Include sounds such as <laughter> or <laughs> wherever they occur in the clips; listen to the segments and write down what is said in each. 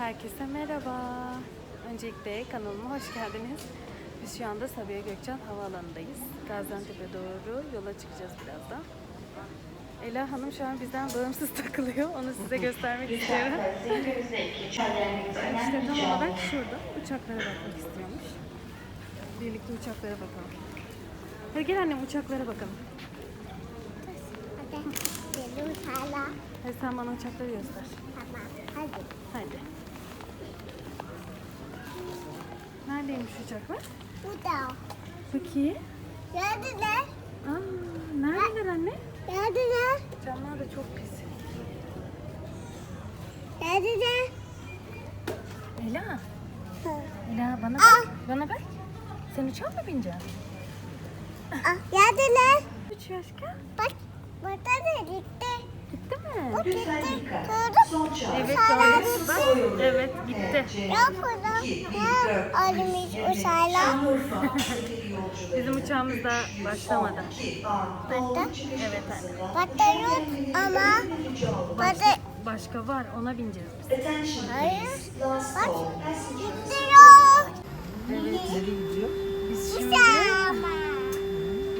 Herkese merhaba. Öncelikle kanalıma hoş geldiniz. Biz şu anda Sabiha Gökçen Havaalanı'ndayız. Gaziantep'e doğru yola çıkacağız birazdan. Ela Hanım şu an bizden bağımsız <laughs> takılıyor. Onu size göstermek istiyorum. İşte tam olarak şurada uçaklara bakmak istiyormuş. Birlikte uçaklara bakalım. Hadi gel annem uçaklara bakalım. Hadi. Sen bana uçakları göster. Tamam. Hadi. Hadi. Neredeymiş uçaklar? Bu da. Bakayım. Geldiler. Aa, neredeler anne? Geldiler. Camlar da çok pis. Geldiler. Ela, Hı. Ela bana bak. Bana bak. Sen uçağa mı bineceksin? Ah, Geldiler. Üç yaşka. Bak. Burada da gitti. Gitti mi? Bu gitti. Mü? Evet doğru. Bak, evet gitti. Yok burada. Almış uçağla? Bizim uçağımız da başlamadı. Burada. Evet anne. Burada yok ama burada Başka var ona bineceğiz biz. hayır. Bak gitti yok. Evet. Biz şimdi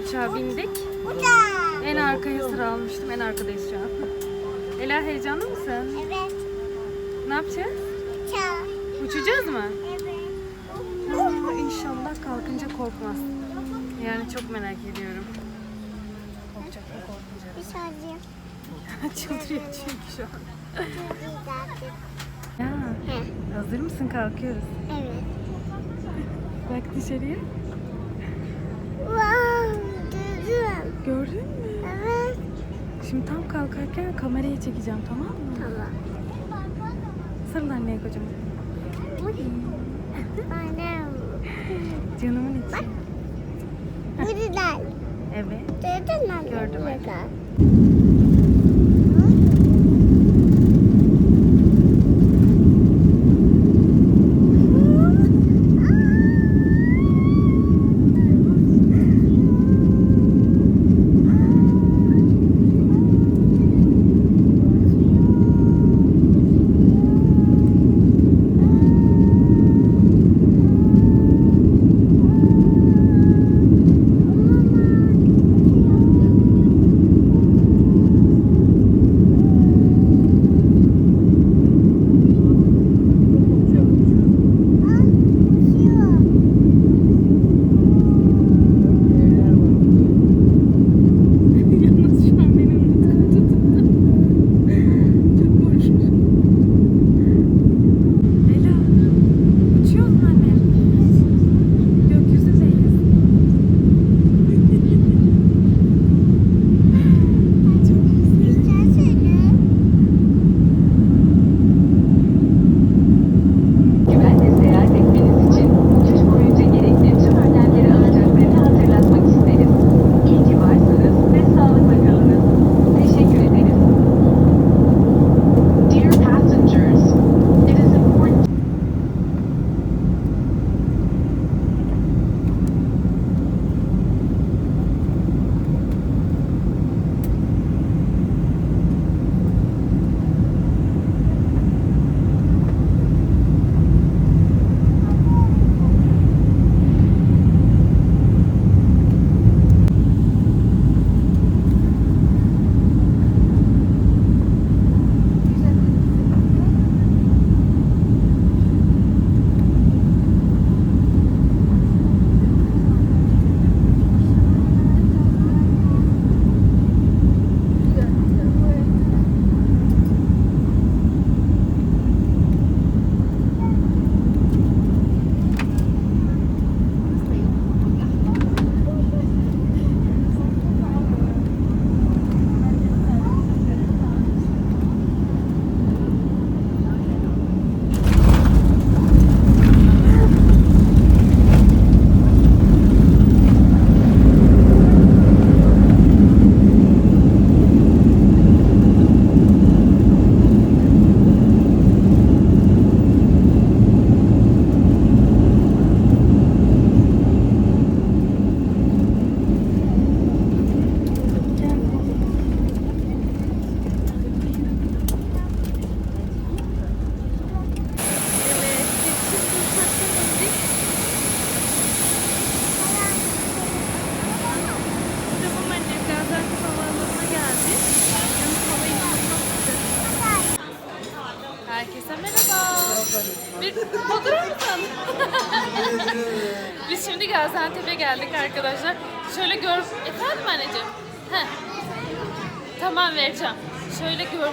uçağa bindik. Uçağım. En arkaya sıra almıştım. En arkadayız şu an. Ela heyecanlı mısın? Evet. Ne yapacağız? Uçağım. Uçacağız mı? Evet. Aa, İnşallah kalkınca korkmaz. Yani çok merak ediyorum. Korkacak mı korkmayacak Bir saniye. mı? <laughs> Çıldırıyor çünkü şu an. Evet. <laughs> Ya, hazır mısın? Kalkıyoruz. Bak dışarıya. Wow. Gördün mü? Şimdi tam kalkarken kamerayı çekeceğim tamam mı? Tamam. Sarıl anneye kocaman. Annem. Canımın içi. Buradan. Evet. Gördün mü? anne? Gördüm. Buradan.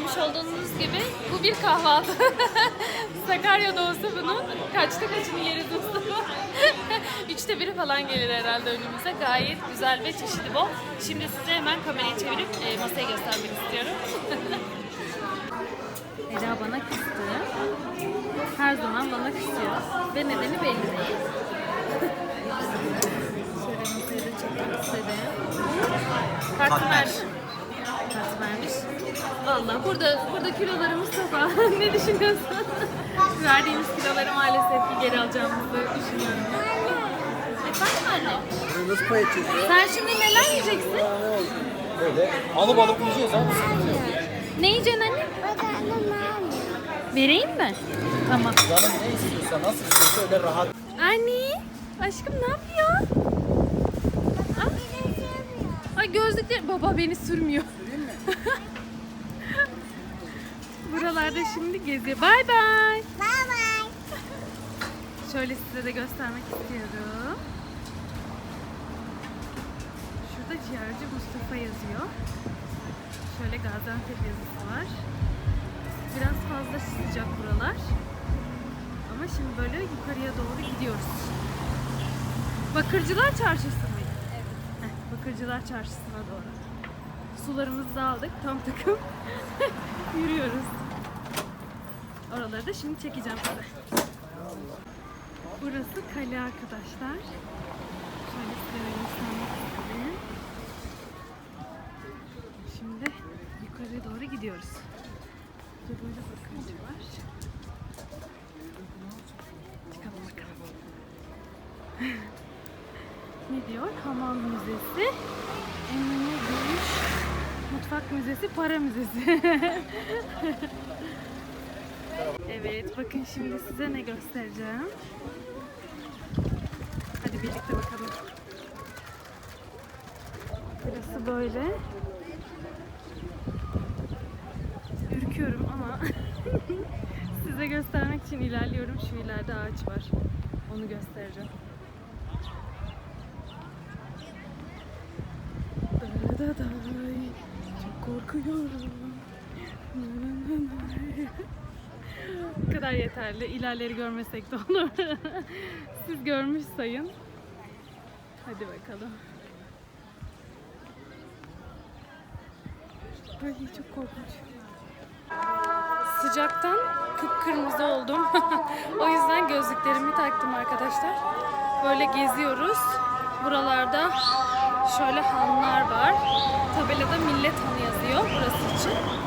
Görmüş olduğunuz gibi bu bir kahvaltı. <laughs> Sakarya doğusu bunun. Kaçta kaçını yeriz Mustafa? <laughs> Üçte biri falan gelir herhalde önümüze. Gayet güzel ve çeşidi bol. Şimdi size hemen kamerayı çevirip e, masaya göstermek istiyorum. <laughs> Eda bana kıstı. Her zaman bana kısıyor. Ve nedeni belli değil. Şöyle masayı da çekmek istedim. Kart vermiş. Valla burada burada kiloları Mustafa. <laughs> ne düşünüyorsun? <laughs> Verdiğimiz kiloları maalesef ki geri alacağımızı düşünüyorum. Efendim anne? Nasıl pay edeceğiz ya? Sen şimdi neler yiyeceksin? Böyle alıp alıp yiyeceğiz yok. Ne yiyeceksin anne? Vereyim mi? Tamam. Canım ne istiyorsa nasıl istiyorsa öyle rahat. Anne, aşkım ne yapıyor? Ay gözlükler, baba beni sürmüyor. <laughs> Buralarda şimdi geziyor. Bay bay. Bye bye. Şöyle size de göstermek istiyorum. Şurada ciğerci Mustafa yazıyor. Şöyle Gaziantep yazısı var. Biraz fazla sıcak buralar. Ama şimdi böyle yukarıya doğru gidiyoruz. Bakırcılar Çarşısı mıydı? Evet. Bakırcılar Çarşısı'na doğru. Sularımızı da aldık. Tam takım <laughs> yürüyoruz. Oraları da şimdi çekeceğim size. Burası kale arkadaşlar. Şöyle size. Şimdi yukarıya doğru gidiyoruz. Burada böyle bakıcı var. Çıkalım bakalım. <laughs> ne diyor? Hamam Müzesi, Emine Mutfak Müzesi, Para Müzesi. <laughs> Evet, bakın şimdi size ne göstereceğim. Hadi birlikte bakalım. Burası böyle. Ürküyorum ama <laughs> size göstermek için ilerliyorum. Şu ileride ağaç var. Onu göstereceğim. Korkuyorum. Bu kadar yeterli. İlerleri görmesek de olur. <laughs> Siz görmüş sayın. Hadi bakalım. Ay çok korkunç. Sıcaktan kıpkırmızı oldum. <laughs> o yüzden gözlüklerimi taktım arkadaşlar. Böyle geziyoruz. Buralarda şöyle hanlar var. Tabelada millet hanı yazıyor burası için.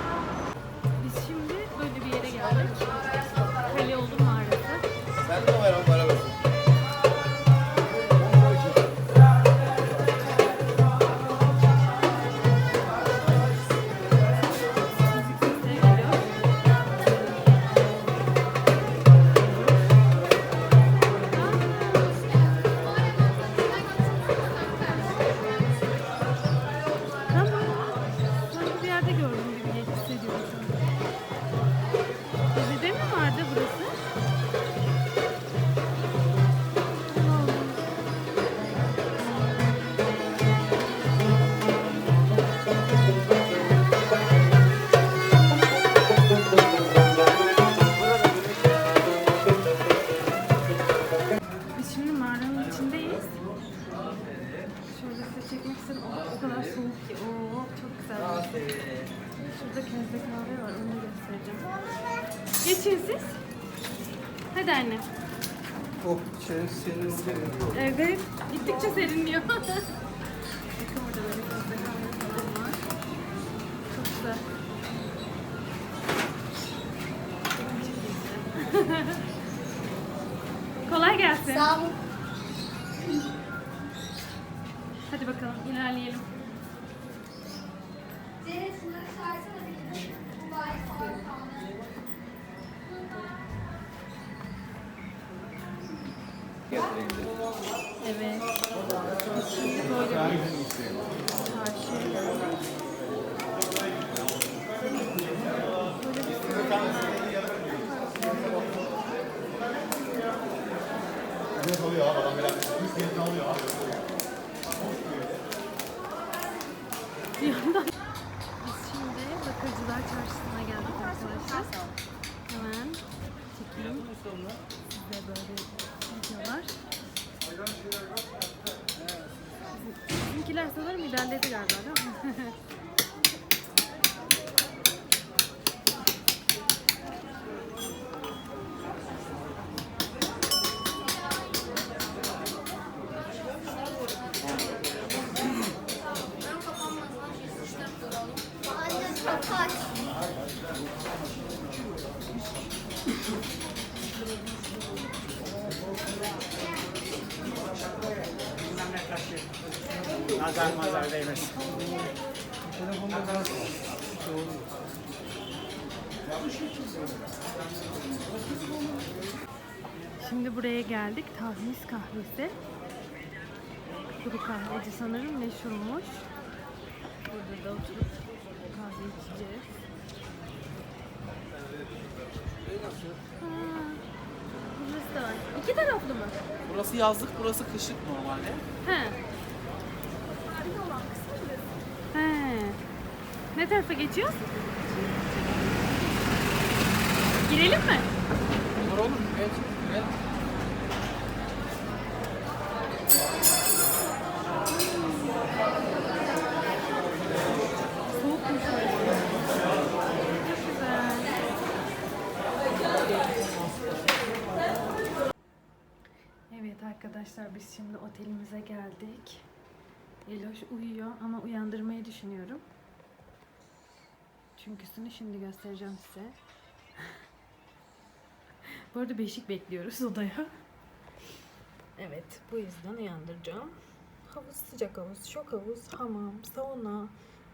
Evet. Şimdi böyle bir Bir yandan kapat. Nazar mazar değmez. Şimdi buraya geldik. Tahmis kahvesi. Kuru kahveci sanırım meşhurmuş. Burada da oturup kahve içeceğiz. Ha, burası da var. İki taraflı mı? Burası yazlık, burası kışlık normalde. He. He. Ne tarafa geçiyoruz? Girelim mi? Olur olur. Evet. evet. Soğukmuş orası. Güzel. Evet arkadaşlar biz şimdi otelimize geldik. Eloş uyuyor ama uyandırmayı düşünüyorum. Çünküsünü şimdi göstereceğim size. <laughs> Bu arada beşik bekliyoruz odaya. Evet bu yüzden uyandıracağım. Havuz sıcak havuz, şok havuz, hamam, sauna.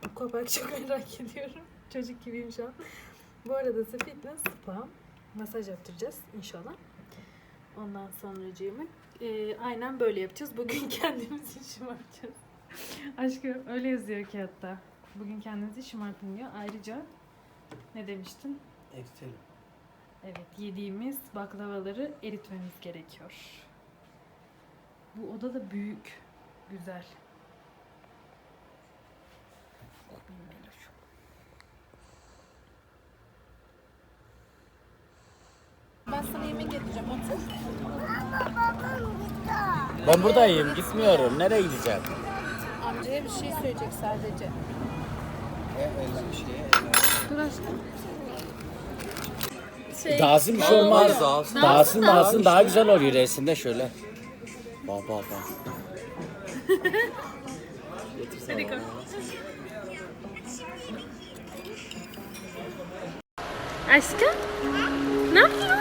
Aquapark çok <laughs> merak ediyorum. Çocuk gibiyim şu an. Bu arada ise fitness spa. Masaj yaptıracağız inşallah. Ondan sonracığımı e, aynen böyle yapacağız. Bugün <laughs> kendimizi şımartacağız. Aşkım öyle yazıyor ki hatta. Bugün kendinizi şımartın diyor. Ayrıca ne demiştin? Eritelim. Evet yediğimiz baklavaları eritmemiz gerekiyor. Bu oda da büyük. Güzel. Ben sana yemek getireceğim. Otur. Ben buradayım, gitmiyorum. Nereye gideceğim? Amcaya bir şey söyleyecek sadece. Dur aşkım. Dağsın bir şey olmaz. Dağılsın. Dağsın dağsın daha güzel oluyor resimde şöyle. Bak bak bak. Hadi. Aşkım? Ne yapıyorsun?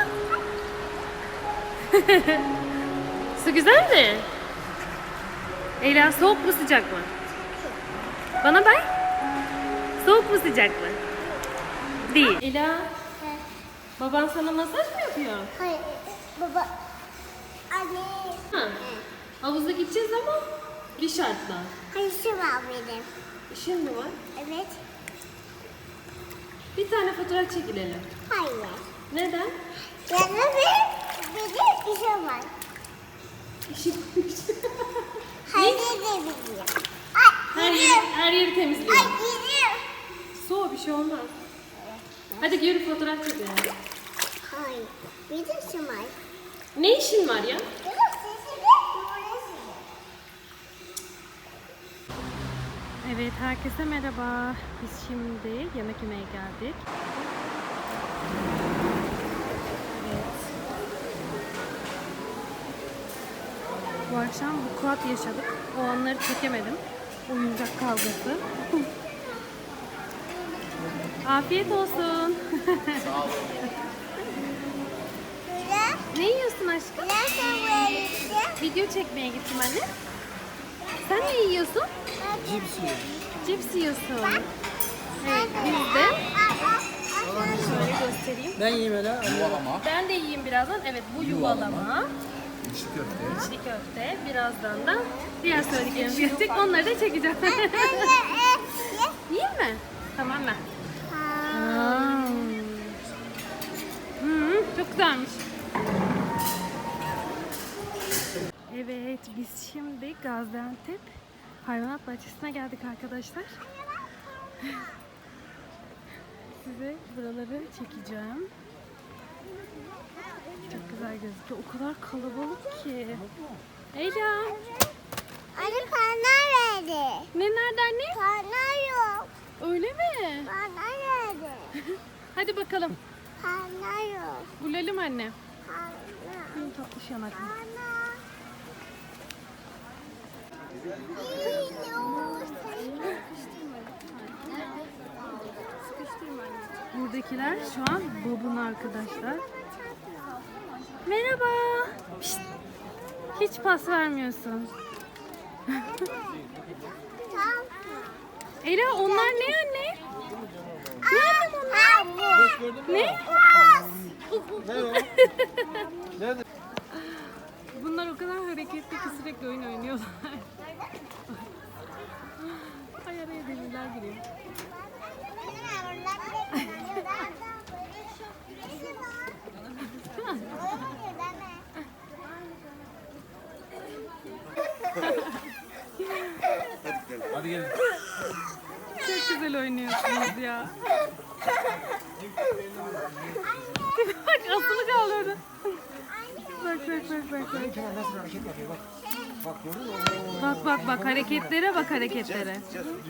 <laughs> Su güzel mi? Ela soğuk mu sıcak mı? Bana bak. Soğuk mu sıcak mı? Değil. Ela, baban sana masaj mı yapıyor? Hayır baba. Anne. Ha. Havuza gideceğiz ama bir şartla. Hayır şu var benim. İşin mi var? Evet. Bir tane fotoğraf çekilelim. Hayır. Neden? Yani benim, benim işim var. Her Ay yeri, Ay temizliyor. Soğuk bir şey olmaz. Hadi yürü fotoğraf çekelim. Ne işin var ya? Evet herkese merhaba. Biz şimdi yemek yemeye geldik. Bu akşam bu kuat yaşadık. O anları çekemedim. Oyuncak kavgası. <laughs> Afiyet olsun. Güzel. <laughs> ne yiyorsun aşkım? Video çekmeye gittim anne. Sen ne yiyorsun? Cips yiyor. Cips yiyorsun. Evet biz de şöyle göstereyim. Ben yiyeyim hele. Yuvalama. Ben de yiyeyim birazdan. Evet bu yuvalama, İçli köfte. içli köfte, birazdan da diğer söylediklerimiz gelecek. Onları da çekeceğim. <laughs> Yiyeyim mi? Tamam ben. Hmm, çok güzelmiş. Evet, biz şimdi Gaziantep Hayvanat Bahçesi'ne geldik arkadaşlar. <laughs> Size buraları çekeceğim. Çok güzel gözüküyor. O kadar kalabalık ki. Ela, Anne karnlar verdi. ne nerede anne? Karnlar yok. Öyle mi? Karnlar <laughs> verdi. Hadi bakalım. Karnlar yok. Bulalım anne. Benim tatlış yanaklı. Karnlar. Buradakiler şu an babun arkadaşlar. Merhaba. Pişt. Hiç pas vermiyorsun. <laughs> Ela onlar ne anne? Ne annem onlar? Ne? <laughs> Bunlar o kadar hareketli ki sürekli oyun oynuyorlar. <laughs> Ay araya deliler giriyor. Hadi gelin. Çok güzel oynuyorsunuz ya. bak asılı kaldı orada. Bak bak bak bak. Bak Nasıl hareket yapıyor bak. Bak gördün mü? bak bak, bak hareketlere bak hareketlere.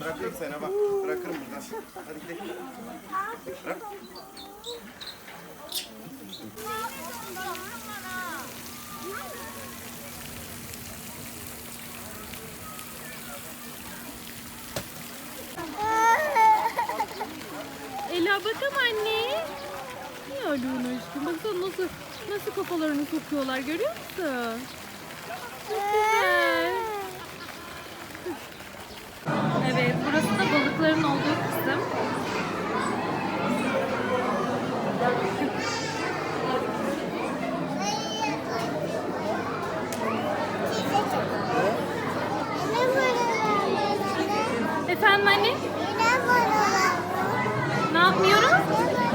Bırakırım sana bak. Bırakırım buradan. Hadi gidelim. Bırak. Ela bakalım anne. Alıyorsun aşkım? Baksana nasıl, nasıl kafalarını sokuyorlar görüyor musun? Çok güzel. Evet burası da balıkların olduğu kısım. Efendim anne? Ne yapmıyoruz?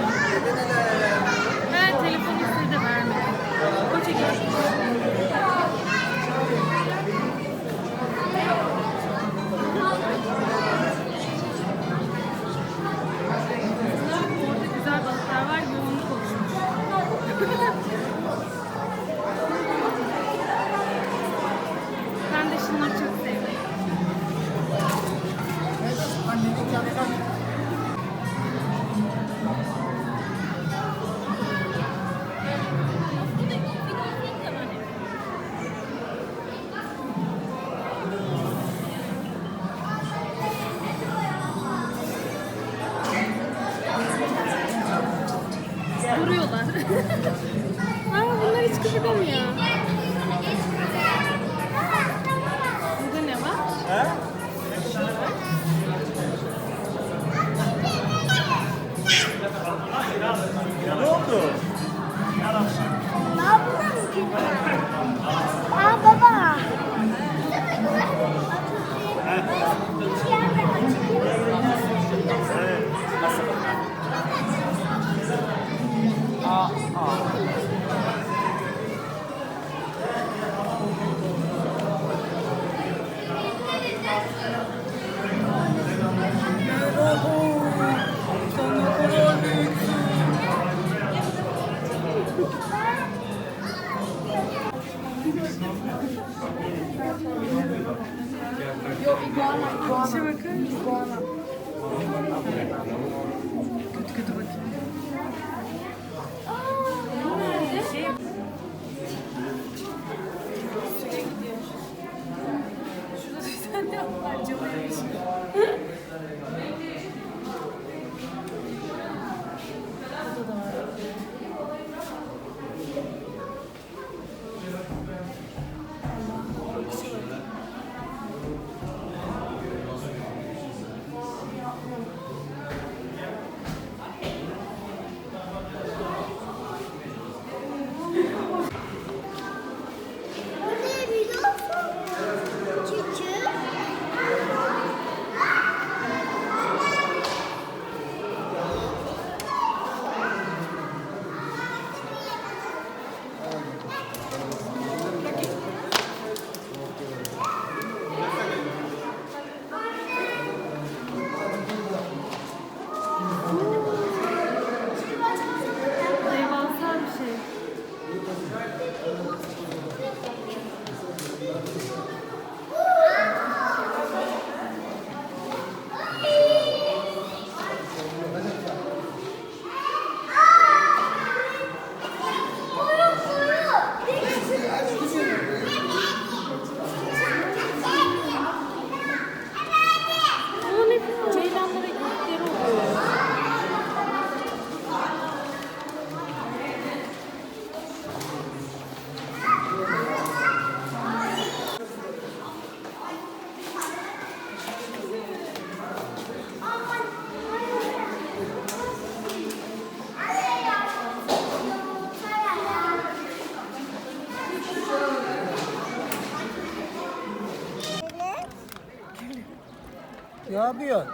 Yapıyor?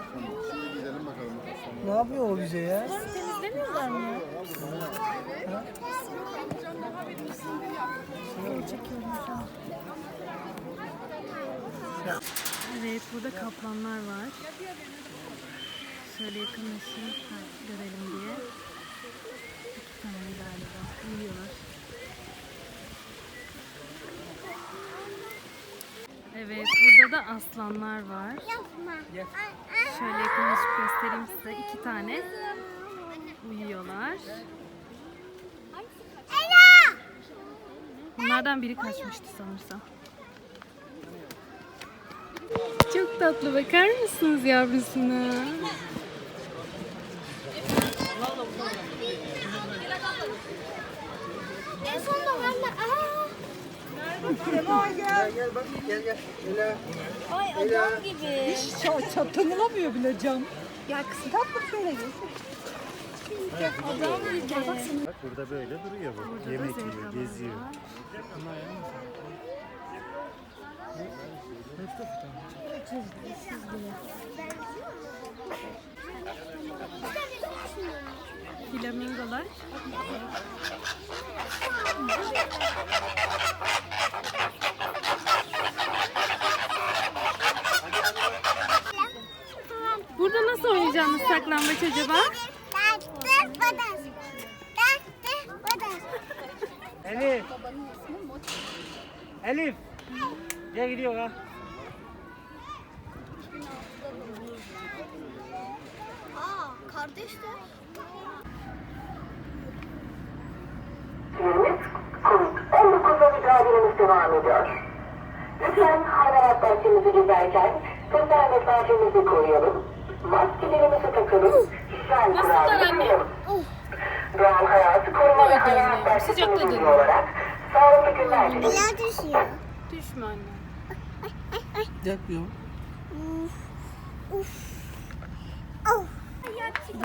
Gidelim bakalım. Ne yapıyor o bize ya? Temizlemiyorlar mı ya? Evet burada kaplanlar var. Şöyle yakınlaşayım ha, görelim diye. İki tane galiba. Uyuyorlar. Evet burada da aslanlar var. Şöyle yakınlaşıp göstereyim size. iki tane uyuyorlar. Bunlardan biri kaçmıştı sanırsam. Çok tatlı bakar mısınız yavrusuna? En sonunda anne. Aa. Gel gel bak gel gel. Ela. Ay adam gibi. Tanımamıyor bile cam. Ya kızım tatlı şöyle gel. Adam gibi. Bak burada böyle duruyor bu. Yemek yiyor, geziyor. Flamingolar. Burada nasıl oynayacağımız saklambaç acaba? Elif. Elif. Gel gidiyor ha. Aa kardeşler. Yerimiz Covid-19'la mücadelemiz devam ediyor. Lütfen hayvanat bahçemizi gezerken sosyal mesafemizi koruyalım. Maskelerimizi takalım. Hijyen uyalım. Doğal hayatı koruma ve hayvanat bahçesi müdürlüğü olarak sağlıklı günler dileriz. Bela düşüyor. Düşme anne. Yapıyor.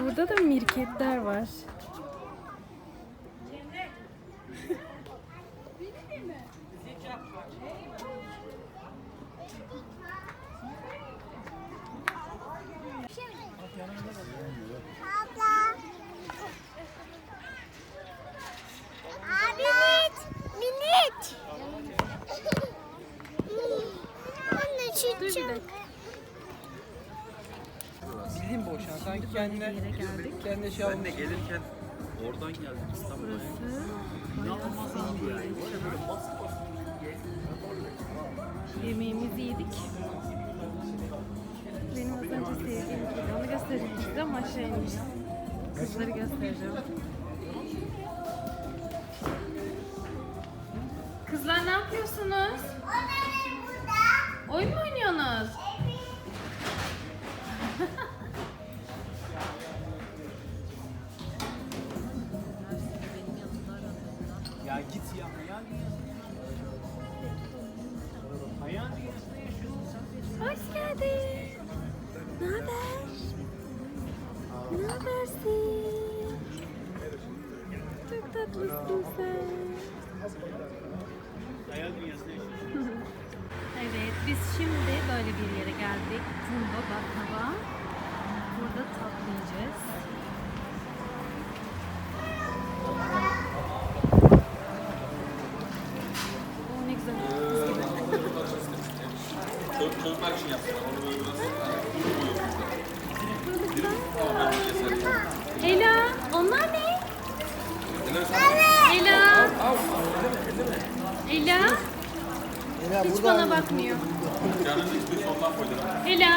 Burada da mirketler var. İnmiş. Kızları göstereceğim. Kızlar ne yapıyorsunuz? Oyun mu oynuyorsunuz? Ya <laughs> biz şimdi böyle bir yere geldik. Jumbo baklava. Burada tatlı yiyeceğiz. Ela, onlar ne? Ela. Ela. Ela Hiç bana bakmıyor. Ela.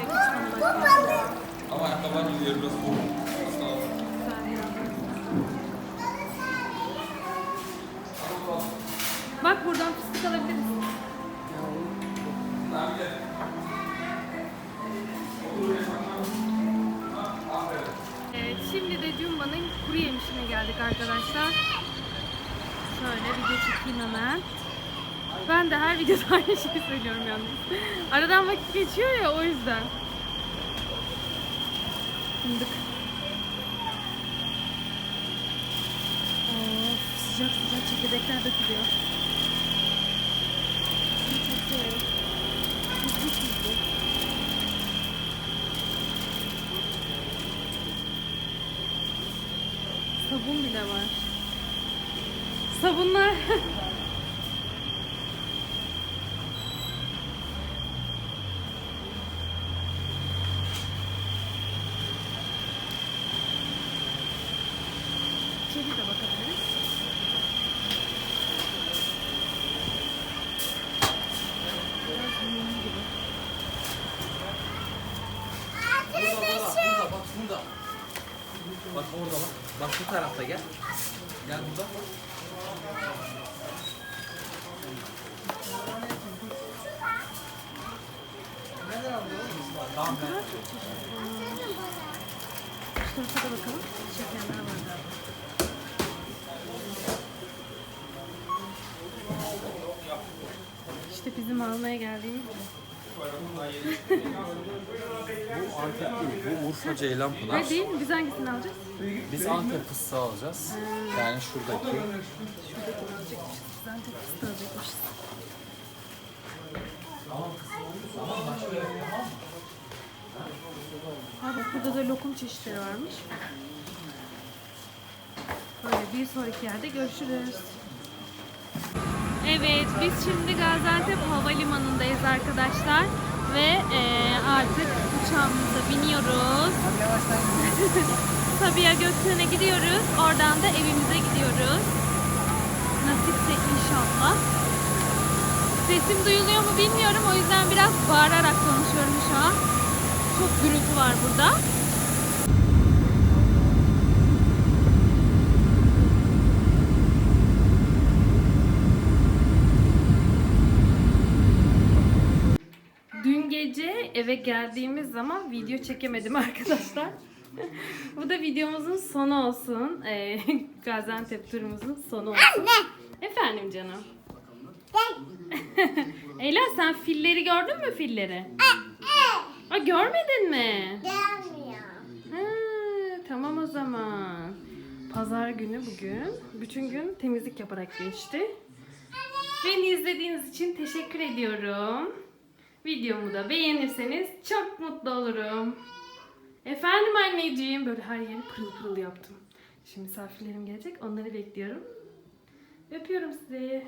Yok, hiç bana bakmıyor. Ama ayakkabılar yer biraz soğuk. Bak buradan fıstık alabiliriz. Evet, şimdi de Cumba'nın kuru yemişine geldik arkadaşlar. Şöyle video çekeyim hemen. Ben de her videoda <laughs> aynı şeyi söylüyorum yalnız. Aradan vakit geçiyor ya o yüzden. Fındık. Of sıcak sıcak çekirdekler dökülüyor. Bunu çok severim. Hızlı hızlı. Şey Sabun bile var. Sabunlar <laughs> İşte bizim almaya geldiğimiz Bu Antep değil, bu Urfa Ceylan Pınar. Ne değil mi? Biz hangisini alacağız? Biz Antep fıstığı alacağız. Yani şuradaki. Şuradakini alacakmışız. Biz Antep fıstığı alacakmışız. Ha bak burada da lokum çeşitleri varmış. Böyle bir sonraki yerde görüşürüz. Evet, biz şimdi Gaziantep Havalimanı'ndayız arkadaşlar. Ve eee, artık uçağımıza biniyoruz. <laughs> Sabiha Gökçen'e gidiyoruz. Oradan da evimize gidiyoruz. Nasipse inşallah. Sesim duyuluyor mu bilmiyorum. O yüzden biraz bağırarak konuşuyorum şu an. Çok gürültü var burada. Eve geldiğimiz zaman video çekemedim <laughs> arkadaşlar. <laughs> Bu da videomuzun sonu olsun. Ee, <laughs> Gaziantep turumuzun sonu olsun. Anne! Efendim canım. Ela sen filleri gördün mü filleri? Aa, görmedin mi? Gelmiyor. Ha, tamam o zaman. Pazar günü bugün. Bütün gün temizlik yaparak geçti. Beni izlediğiniz için teşekkür ediyorum. Videomu da beğenirseniz çok mutlu olurum. Efendim anneciğim. Böyle her yeri pırıl pırıl yaptım. Şimdi misafirlerim gelecek. Onları bekliyorum. Öpüyorum sizi.